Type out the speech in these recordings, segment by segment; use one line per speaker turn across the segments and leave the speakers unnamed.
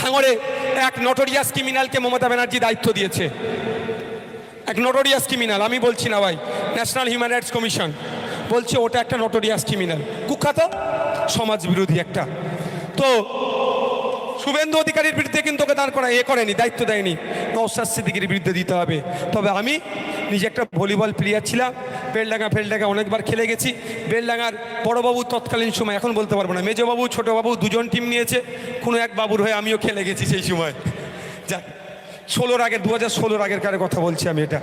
ভাঙড়ে এক নটোরিয়াস ক্রিমিনালকে মমতা ব্যানার্জি দায়িত্ব দিয়েছে। এক নটোরিয়াস ক্রিমিনাল আমি বলছি না ভাই ন্যাশনাল হিউম্যান রাইটস কমিশন বলছে ওটা একটা নটোরিয়াস ক্রিমিনাল কুখ্যাত, সমাজ বিরোধী একটা। তো শুভেন্দু অধিকারীর বিরুদ্ধে কিন্তু ওকে দাঁড় করা, এ করেনি, দায়িত্ব দেয়নি। নৌসাদ সিদ্দিকির বিরুদ্ধে দিতে হবে। তবে আমি নিজে একটা ভলিবল প্লেয়ার ছিলাম, বেলডাঙ্গা ফেলডাঙ্গা অনেকবার খেলে গেছি। বেলডাঙ্গার বড়বাবু তৎকালীন সময়, এখন বলতে পারব না, মেজবাবু, ছোটবাবু দুজন টিম নিয়েছে, কোনো এক বাবুর হয়ে আমিও খেলে গেছি সেই সময়। যাক, ষোলোর আগের দু হাজার ষোলোর আগের কারে কথা বলছি আমি এটা।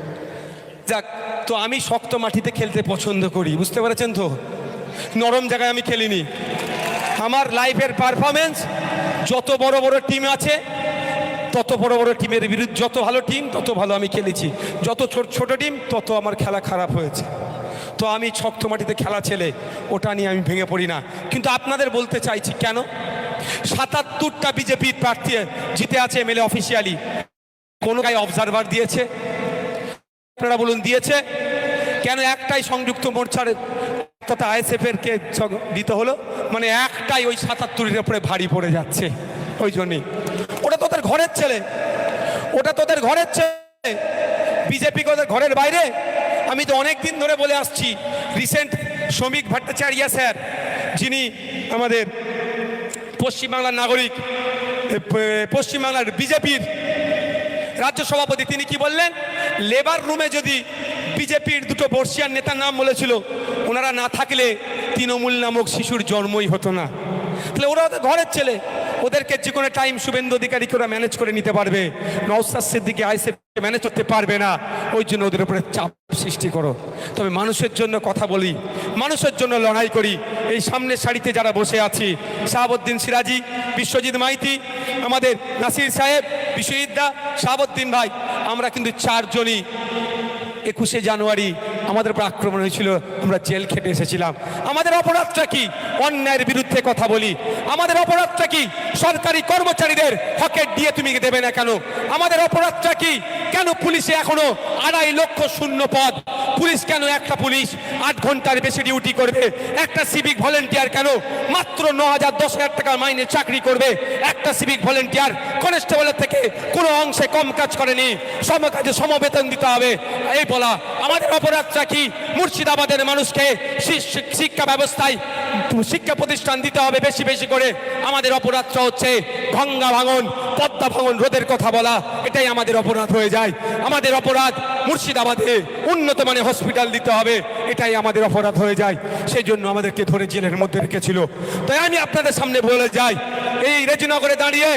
যাক, তো আমি শক্ত মাটিতে খেলতে পছন্দ করি, বুঝতে পেরেছেন তো? নরম জায়গায় আমি খেলিনি। আমার লাইফের পারফরমেন্স যত বড় বড় টিম আছে তত বড় বড় টিমের বিরুদ্ধে যত ভালো টিম, তত ভালো আমি খেলেছি। যত ছোট ছোট টিম, তত আমার খেলা খারাপ হয়েছে। তো আমি শক্ত মাটিতে খেলা ছেলে, ওটা নিয়ে আমি ভেঙে পড়ি না। কিন্তু আপনাদের বলতে চাইছি কেন? সাতাত্তরটা বিজেপির প্রার্থী জিতে আছে এমএলএ অফিসিয়ালি কোনো গায়ে অবজারভার দিয়েছে? আপনারা বলুন, দিয়েছে? কেন একটাই সংযুক্ত মোর্চার তথা আইএসএফ এর কে দিতে হলো? মানে একটাই ওই সাতাত্তরের উপরে ভারী পড়ে যাচ্ছে। ওই জন্যই। ঘরের ছেলে। ওটা তোদের ঘরের ছেলে। বিজেপি ওদের ঘরের বাইরে? আমি তো অনেক দিন ধরে বলে আসছি, রিসেন্ট শ্রমিক ভট্টাচার্য স্যার, যিনি আমাদের পশ্চিমবাংলার নাগরিক পশ্চিমবাংলার বিজেপির রাজ্য সভাপতি, তিনি কি বললেন? লেবার রুমে যদি বিজেপির দুটো বর্ষিয়ার নেতার নাম বলেছিল, ওনারা না থাকলে তৃণমূল নামক শিশুর জন্মই হতো না। তাহলে ওরা ঘরের ছেলে। ওদেরকে যে কোনো টাইম শুভেন্দু অধিকারীকে ওরা ম্যানেজ করে নিতে পারবে। নওসাদ সিদ্দিকে আইসে ম্যানেজ করতে পারবে না। ওই জন্য ওদের উপরে চাপ সৃষ্টি করো। তবে মানুষের জন্য কথা বলি, মানুষের জন্য লড়াই করি। এই সামনের সারিতে যারা বসে আছি, শাহাবুদ্দিন সিরাজি, বিশ্বজিৎ মাইতি, আমাদের নাসির সাহেব, বিশ্বজিৎ দা, শাহাবুদ্দিন ভাই, আমরা কিন্তু চারজনই একুশে জানুয়ারি আমাদের উপর আক্রমণ হয়েছিল, আমরা জেল খেটে এসেছিলাম। আমাদের অপরাধটা কি? অন্যায়ের বিরুদ্ধে কথা বলি। আমাদের অপরাধটা কি? সরকারি কর্মচারীদের হকের দিয়ে তুমি দেবে না কেন? আমাদের অপরাধটা কি? কেন পুলিশে এখনও আড়াই লক্ষ শূন্য পদ? পুলিশ কেন একটা পুলিশ আট ঘণ্টার বেশি ডিউটি করবে? একটা সিভিক ভলেন্টিয়ার কেন মাত্র ন হাজার দশ হাজার টাকার মাইনে চাকরি করবে? একটা সিভিক ভলেন্টিয়ার কনস্টেবলের থেকে কোনো অংশে কম কাজ করেনি। সম কাজে সমবেতন দিতে হবে। এই বলা আমাদের অপরাধটা কি মুর্শিদাবাদের মানুষকে শিক্ষা ব্যবস্থায় শিক্ষা প্রতিষ্ঠান দিতে হবে বেশি বেশি করে? আমাদের অপরাধটা হচ্ছে গঙ্গা ভাঙন, পদ্মা ভাঙন, রোদের কথা বলা, এটাই আমাদের অপরাধ হয়ে যায়। আমাদের অপরাধ মুর্শিদাবাদে উন্নত মানে হসপিটাল দিতে হবে, এটাই আমাদের অপরাধ হয়ে যায়। সেই জন্য আমাদেরকে ধরে জেলের মধ্যে রেখেছিল। তাই আমি আপনাদের সামনে বলে যাই, এই রেজিনগরে দাঁড়িয়ে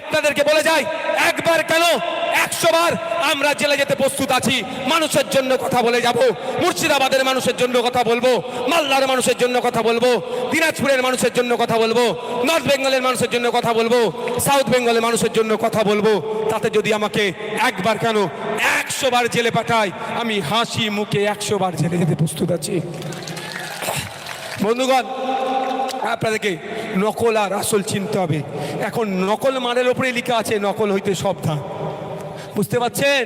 আপনাদেরকে বলে যাই, একবার কেন একশো বার আমরা জেলে যেতে প্রস্তুত আছি। মানুষের জন্য কথা বলে যাব। মুর্শিদাবাদের মানুষের জন্য কথা বলব। মালদার মানুষের জন্য কথা বলব। দিনাজপুরের মানুষের জন্য কথা বলব। নর্থ বেঙ্গলের মানুষের জন্য কথা বলব। সাউথ বেঙ্গলের মানুষের জন্য কথা বলব। তাতে যদি আমাকে একবার কেন একশো বার জেলে পাঠায়, আমি হাসি মুখে একশো বার জেলে যেতে প্রস্তুত আছি। বন্ধুগণ, আপনাদেরকে নকল আর আসল চিনতে হবে। এখন নকল মানের ওপরে লেখা আছে, নকল হইতে সব সাবধান বুঝতে পারছেন?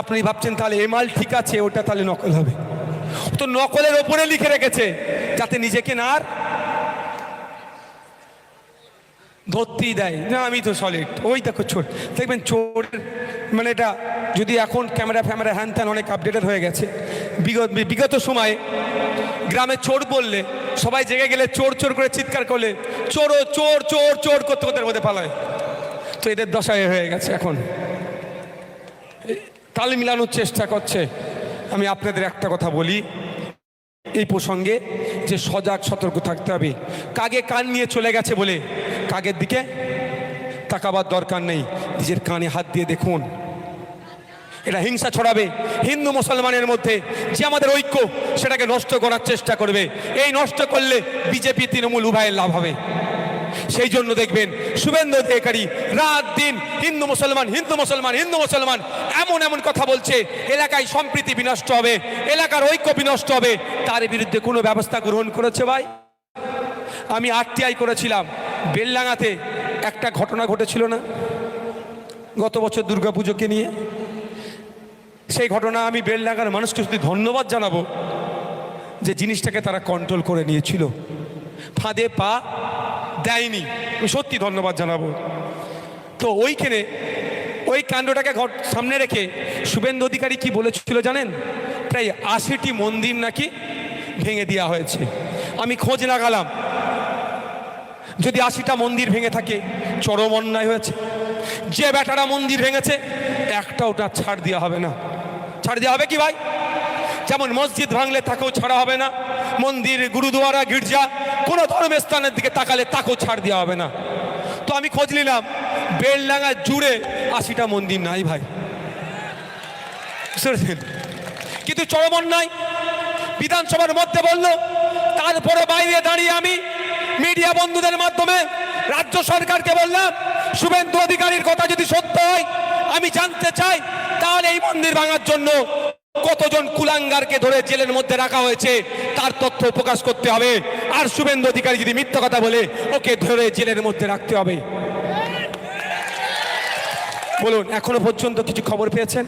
আপনি ভাবছেন তাহলে এ মাল ঠিক আছে, ওটা তাহলে নকল হবে। তো নকলের ওপরে লিখে রেখেছে, যাতে নিজেকে না আর দেয়। না, আমি তো সলিড ওই দেখো চোর। দেখবেন চোর মানে এটা যদি এখন ক্যামেরা ফ্যামেরা হ্যান ত্যান অনেক আপডেটেড হয়ে গেছে, বিগত বিগত সময়ে গ্রামে চোর বললে, সবাই জেগে গেলে চোর চোর করে চিৎকার করলে, চোরও চোর চোর চোর করতে করতে মধ্যে পালায়। তো এদের দশায় হয়ে গেছে এখন। তাল মিলানোর চেষ্টা করছে। আমি আপনাদের একটা কথা বলি। এই প্রসঙ্গে যে সজাগ, সতর্ক থাকতে হবে। কাগে কান নিয়ে চলে গেছে বলে? কাগের দিকে? তাকাবার দরকার নেই। নিজের কানে হাত দিয়ে দেখুন। এটা হিংসা ছড়াবে। হিন্দু, মুসলমানের মধ্যে যে আমাদের ঐক্য, সেটাকে নষ্ট করার চেষ্টা করবে। এই নষ্ট করলে বিজেপি, তৃণমূল উভয়ের লাভ হবে। সেই জন্য দেখবেন শুভেন্দু অধিকারী রাত দিন হিন্দু মুসলমান হিন্দু মুসলমান হিন্দু মুসলমান এমন এমন কথা বলছে, এলাকায় সম্প্রীতি বিনষ্ট হবে, এলাকার ঐক্য বিনষ্ট হবে। তার বিরুদ্ধে কোনো ব্যবস্থা গ্রহণ করেছে ভাই? আমি আরটিআই করেছিলাম বেললাঙাতে একটা ঘটনা ঘটেছিল না? গত বছর দুর্গাপুজোকে নিয়ে। সেই ঘটনা আমি বেলডাঙ্গার মানুষকে শুধু ধন্যবাদ জানাব যে জিনিসটাকে তারা কন্ট্রোল করে নিয়েছিল। ফাঁদে পা দেয়নি। আমি সত্যি ধন্যবাদ জানাব। তো ওইখানে ওই কাণ্ডটাকে ঘর সামনে রেখে শুভেন্দু অধিকারী কি বলেছিল জানেন? প্রায় আশিটি মন্দির নাকি ভেঙে দেওয়া হয়েছে। আমি খোঁজ লাগালাম। যদি আশিটা মন্দির ভেঙে থাকে, চরম অন্যায় হয়েছে। যে বেটারা মন্দির ভেঙেছে একটা ওটা ছাড় দেওয়া হবে না। ছাড় দেওয়া হবে কি ভাই? যেমন মসজিদ ভাঙলে তাকেও ছাড়া হবে না। মন্দির, গুরুদুয়ারা, গির্জা কোনো ধর্মের স্থানের দিকে তাকালে তাকেও ছাড় দেওয়া হবে না। তো আমি খোঁজ নিলাম, বেলডাঙ্গা জুড়ে আশিটা মন্দির নাই ভাই। কিন্তু চরম অন্যায় বিধানসভার মধ্যে বলল, তারপরে বাইরে দাঁড়িয়ে আমি মিডিয়া বন্ধুদের মাধ্যমে রাজ্য সরকারকে বললাম, শুভেন্দু অধিকারীর কথা যদি সত্য হয়, আমি জানতে চাই, তাহলে এই মন্দির ভাঙার জন্য কতজন কুলাঙ্গারকে ধরে জেলের মধ্যে রাখা হয়েছে, তার তথ্য প্রকাশ করতে হবে। আর শুভেন্দু অধিকারী যদি মিথ্যা কথা বলে, ওকে ধরে জেলের মধ্যে রাখতে হবে। বলুন, এখনও পর্যন্ত কিছু খবর পেয়েছেন?